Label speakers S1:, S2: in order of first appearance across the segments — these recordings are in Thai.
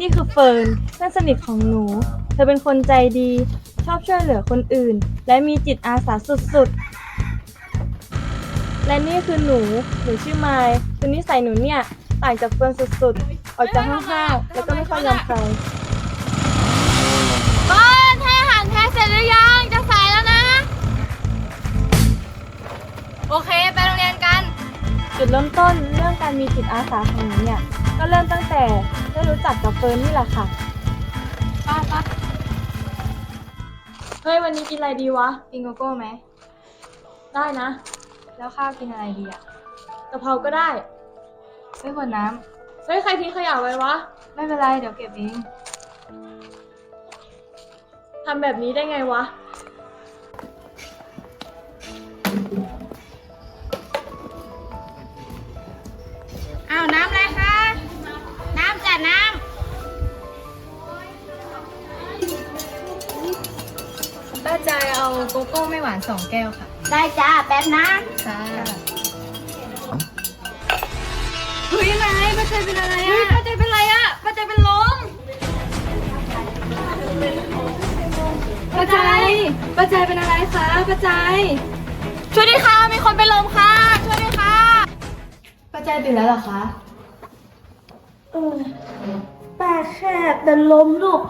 S1: นี่คือเฟิร์นเพื่อนสนิทของหนู เธอเป็นคนใจดี ชอบช่วยเหลือคนอื่น และมีจิตอาสาสุดๆ และนี่คือหนู หนูชื่อไมล์คือนิสัยหนูเนี่ยต่างจากเฟิร์นสุดๆ ออกจากห้าวๆแล้วก็ไม่ค่อยยอมใคร
S2: เฟิร์นให้อาหารแพะเสร็จหรือยัง จะสายแล้วนะ โอเค ไปโรงเรียนกัน
S1: จุดเริ่มต้นเรื่องการมีจิตอาสาของหนูเนี่ย ก็เริ่มตั้งแต่ ได้รู้จักกับเฟิร์นนี่แหละค่ะ
S2: ป้าป้า
S1: เฮ้ยวันนี้กินอะไรดีวะ กินโกโก้ไหม ได้นะ แล้วข้าวกินอะไรดีอะกะเพราก็ได้เฮ้ยขวดน้ำเฮ้ยใครทิ้งขยะไว้วะไม่เป็นไรเดี๋ยวเก็บเอง ทำแบบนี้ได้ไงวะ ป้าจายเอาโกโก้ไม่หวานสองแก้วค่ะำ
S2: ได้จ้าแป๊บนะ
S1: จ้า
S2: เฮ้ยนายป้าใจเป็นอะไรอะป้าใจเป็นอะไรอะป้าใจเป็นลมป้าใจป้าใจเป็นอะไรคะป้าใจ ช่วยด้วยค่ะ มีคนเป็นลมค่ะ ช่วยด้วยค่ะ
S1: ป้าจายตื่นแล้วเหรอคะ
S3: เออป้าแค่เป็นลมลูก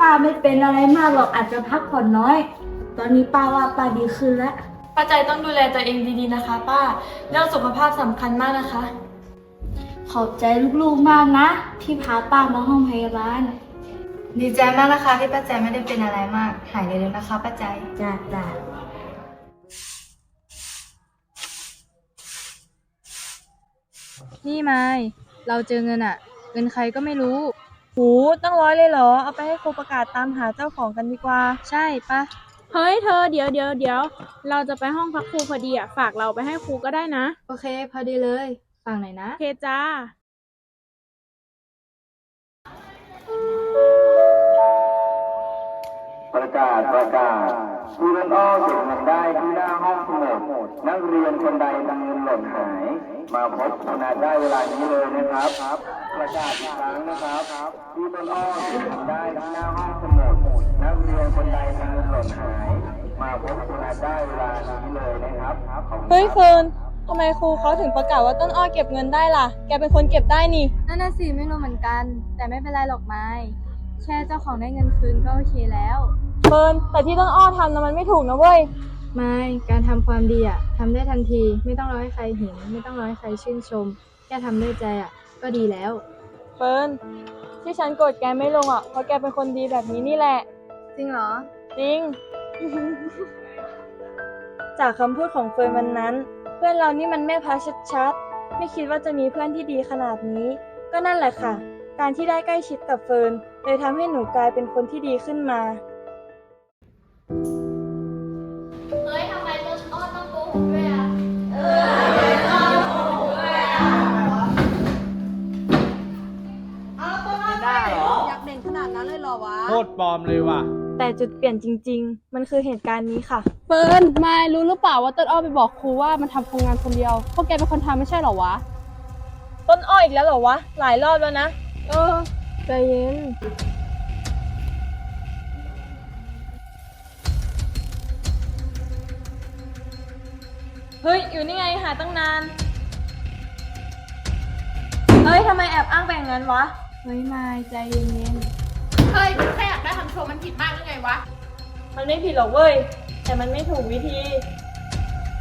S3: ป้าไม่เป็นอะไรมากหรอกอาจจะพักผ่อนน้อย ตอนนี้ป้าว่าป้าดีขึ้นแล้ว
S1: ป้าใจต้องดูแลตัวเองดีๆนะคะ ป้าเรื่องสุขภาพสำคัญมากนะคะ
S3: ขอบใจลูกๆมากนะ ที่พาป้ามาห้องพยาบาล
S1: ดีใจมากนะคะ ที่ป้าใจไม่ได้เป็นอะไรมาก หายเร็วๆนะคะป้าใจ
S3: จ้าจ้า
S1: นี่ไม้เราเจอเงินอะเงินใครก็ไม่รู้ หูตั้งร้อยเลยเหรอ เอาไปให้ครูประกาศตามหาเจ้าของกันดีกว่า ใช่ปะ
S4: เฮ้ยเธอเดี๋ยวเดี๋ยวเดี๋ยวเราจะไปห้องพักครูพอดีอะ ฝากเราไปให้ครูก็ได้นะ
S1: โอเค พอดีเลยฟังหน่อยนะ
S4: โอเคจ้า
S5: ประกาศประกาศผู้เล่นอ้อเก็บเงินได้ที่หน้าห้องสมุดนักเรียนคนใดทำเงินหล่นหาย มาพบคณะได้เวลานี้เลยนะครับ ประกาศอีกครั้งนะครับผู้เล่นอ้อเก็บเงินได้ที่หน้าห้องสมุดนักเรียนคนใดทำเงินหล่นหาย มาพบคณะได้เวลานี้เลยนะครับขอบคุณ
S1: เฮ้ยเฟิร์นทำไมครูเขาถึงประกาศว่าต้นอ้อเก็บเงินได้ล่ะ แกเป็นคนเก็บได้นี่ นั่นน่ะสิไม่รู้เหมือนกัน แต่ไม่เป็นไรหรอกไม้ แค่เจ้าของได้เงินคืนก็โอเคแล้ว เฟิร์นแต่ที่ต้นอ้อทำนะมันไม่ถูกนะเว้ย ไม่การทำความดีอะทำได้ทันที ไม่ต้องรอให้ใครเห็น ไม่ต้องรอให้ใครชื่นชม แค่ทำด้วยใจอะก็ดีแล้ว เฟิร์นที่ฉันโกรธแกไม่ลงอะเพราะแกเป็นคนดีแบบนี้นี่แหละ จริงเหรอ จริง จากคำพูดของเฟิร์นวันนั้น เพื่อนเรานี่มันแม่พระชัดๆ ไม่คิดว่าจะมีเพื่อนที่ดีขนาดนี้ ก็นั่นแหละค่ะ การที่ได้ใกล้ชิดกับเฟิร์นเลยทำให้หนูกลายเป็นคนที่ดีขึ้นมา
S2: เฮ้ยทำไมต้นอ้อต้องโกหกด้วยอะ
S4: อยากเด่นขนาดนั้นเลยเหรอวะ
S6: โคตรปลอมเลยว่ะ
S1: แต่จุดเปลี่ยนจริง ๆ มันคือเหตุการณ์นี้ค่ะ
S4: เฟิร์นไม่รู้หรือเปล่าว่าต้นอ้อไปบอกครูว่ามันทำโครงงานคนเดียว พวกแกเป็นคนทำไม่ใช่เหรอวะ
S1: ต้นอ้ออีกแล้วเหรอวะ หลายรอบแล้วนะ
S4: เออ
S1: ใจเย็น เฮ้ย อยู่นี่ไงหาตั้งนาน เฮ้ยทำไมแอบอ้างไปอย่างนั้นวะ เฮ้ยมายใจเย็น
S2: เฮ้ยแค่อยากได้คำชมมันผิดมากหรือไงวะ
S1: ๆ มันไม่ผิดหรอกเว้ย แต่มันไม่ถูกวิธี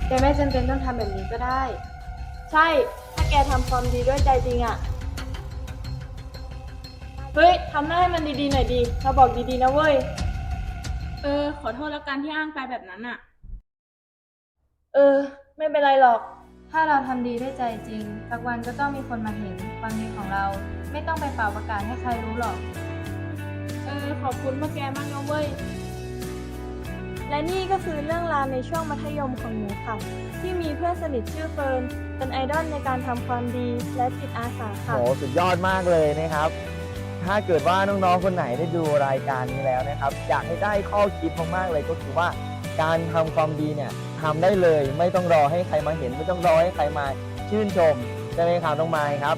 S1: แกไม่จำเป็นต้องทำแบบนี้ก็ได้ ใช่ ถ้าแกทำความดีด้วยใจจริงอะ เฮ้ยทำหน้าให้มันดีๆหน่อยดีเราบอกดีๆนะเว้ย
S4: เออ ขอโทษแล้วกันที่อ้างไปแบบนั้นอะ
S1: เออ ไม่เป็นไรหรอก ถ้าเราทำดีด้วยใจจริง สักวันก็ต้องมีคนมาเห็นความดีของเรา ไม่ต้องไปเป่าประกาศให้ใครรู้หรอก
S4: เออ ขอบคุณพวกแกมากนะเว้ย
S1: และนี่ก็คือเรื่องราวในช่วงมัธยมของหนูค่ะ ที่มีเพื่อนสนิทชื่อเฟิร์นเป็นไอดอลในการทำความดีและจิตอาสาค่ะ
S7: โหสุดยอดมากเลยนะครับ ถ้าเกิดว่าน้องๆคนไหนได้ดูรายการนี้แล้วนะครับ อยากให้ได้ข้อคิดมากๆเลยก็คือว่าการทำความดีเนี่ยทำได้เลย ไม่ต้องรอให้ใครมาเห็น ไม่ต้องรอให้ใครมาชื่นชมใช่ไหมครับน้องไม้ครับ